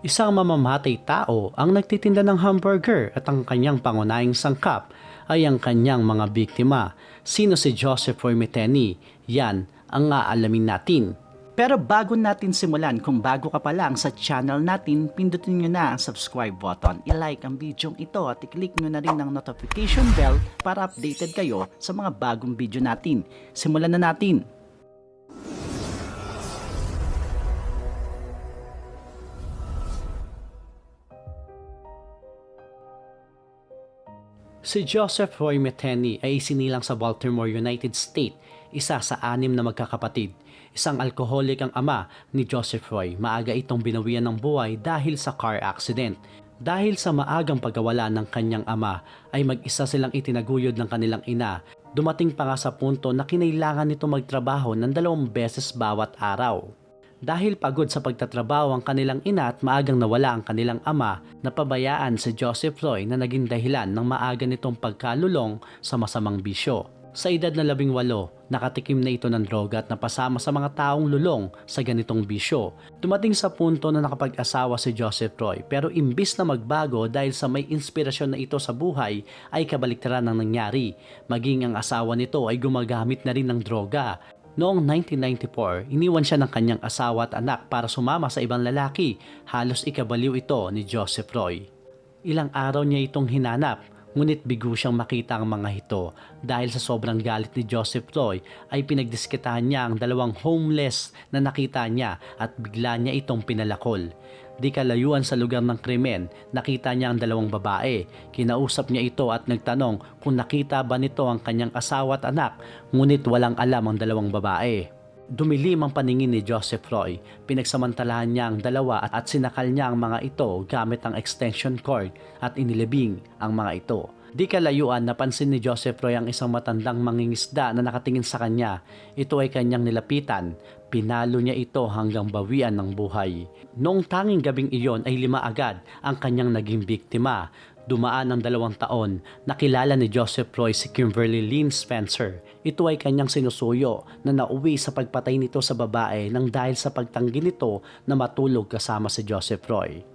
Isang mamamatay tao ang nagtitinda ng hamburger at ang kanyang pangunahing sangkap ay ang kanyang mga biktima. Sino si Joseph Formiteni? Yan ang aalamin natin. Pero bago natin simulan, kung bago ka pa lang sa channel natin, pindutin nyo na ang subscribe button, i-like ang video ito at i-click nyo na rin ang notification bell para updated kayo sa mga bagong video natin. Simulan na natin! Si Joseph Roy Metheny ay isinilang sa Baltimore, United States, isa sa anim na magkakapatid. Isang alkoholik ang ama ni Joseph Roy. Maaga itong binawian ng buhay dahil sa car accident. Dahil sa maagang pagkawala ng kanyang ama, ay mag-isa silang itinaguyod ng kanilang ina. Dumating pa nga sa punto na kinailangan nito magtrabaho ng dalawang beses bawat araw. Dahil pagod sa pagtatrabaho ang kanilang ina at maagang nawala ang kanilang ama, napabayaan si Joseph Roy na naging dahilan ng maaga nitong pagkalulong sa masamang bisyo. Sa edad na labing walo, nakatikim na ito ng droga at napasama sa mga taong lulong sa ganitong bisyo. Dumating sa punto na nakapag-asawa si Joseph Roy pero imbis na magbago dahil sa may inspirasyon na ito sa buhay ay kabaliktaran ang nangyari. Maging ang asawa nito ay gumagamit na rin ng droga. Noong 1994, iniwan siya ng kanyang asawa at anak para sumama sa ibang lalaki. Halos ikabaliw ito ni Joseph Roy. Ilang araw niya itong hinanap, ngunit bigo siyang makita ang mga ito. Dahil sa sobrang galit ni Joseph Roy, ay pinagdiskitahan niya ang dalawang homeless na nakita niya at bigla niya itong pinalakol. Di kalayuan sa lugar ng krimen, nakita niya ang dalawang babae. Kinausap niya ito at nagtanong kung nakita ba nito ang kanyang asawa at anak, ngunit walang alam ang dalawang babae. Dumilim ang paningin ni Joseph Roy. Pinagsamantalahan niya ang dalawa at sinakal niya ang mga ito gamit ang extension cord at inilibing ang mga ito. Di kalayuan napansin ni Joseph Roy ang isang matandang mangingisda na nakatingin sa kanya. Ito ay kanyang nilapitan. Pinalo niya ito hanggang bawian ng buhay. Noong tanging gabing iyon ay lima agad ang kanyang naging biktima. Dumaan ng dalawang taon, nakilala ni Joseph Roy si Kimberly Lynn Spencer. Ito ay kanyang sinusuyo na nauwi sa pagpatay nito sa babae nang dahil sa pagtanggi nito na matulog kasama si Joseph Roy.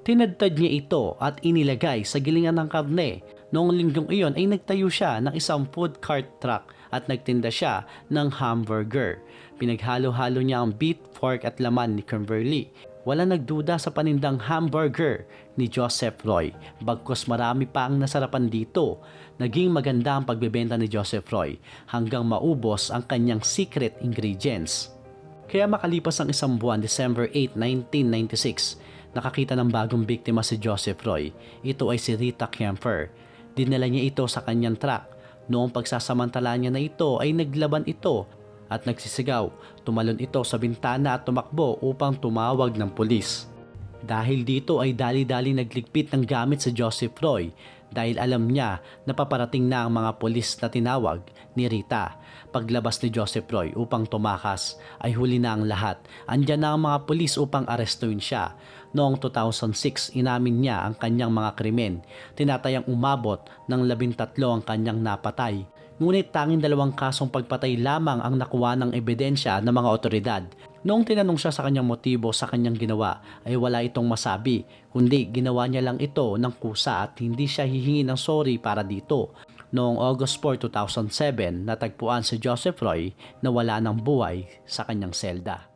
Tinadtad niya ito at inilagay sa gilingan ng karne. Noong linggong iyon ay nagtayo siya ng isang food cart truck at nagtinda siya ng hamburger. Pinaghalo-halo niya ang beef, pork at laman ni Kimberly. Wala nagduda sa panindang hamburger ni Joseph Roy. Bagkos marami pa ang nasarapan dito. Naging maganda ang pagbebenta ni Joseph Roy hanggang maubos ang kanyang secret ingredients. Kaya makalipas ang isang buwan, December 8, 1996, nakakita ng bagong biktima si Joseph Roy. Ito ay si Rita Kemper. Dinala niya ito sa kanyang truck. Noong pagsasamantala niya na ito ay naglaban ito at nagsisigaw. Tumalon ito sa bintana at tumakbo upang tumawag ng pulis. Dahil dito ay dali-dali nagligpit ng gamit si Joseph Roy dahil alam niya na paparating na ang mga pulis na tinawag ni Rita. Paglabas ni Joseph Roy upang tumakas ay huli na ang lahat. Andyan na ang mga pulis upang arestuin siya. Noong 2006, inamin niya ang kanyang mga krimen. Tinatayang umabot ng labintatlo ang kanyang napatay. Ngunit tanging dalawang kasong pagpatay lamang ang nakuha ng ebidensya ng mga otoridad. Noong tinanong siya sa kanyang motibo sa kanyang ginawa ay wala itong masabi, kundi ginawa niya lang ito ng kusa at hindi siya hihingi ng sorry para dito. Noong August 4, 2007, natagpuan si Joseph Roy na wala ng buhay sa kanyang selda.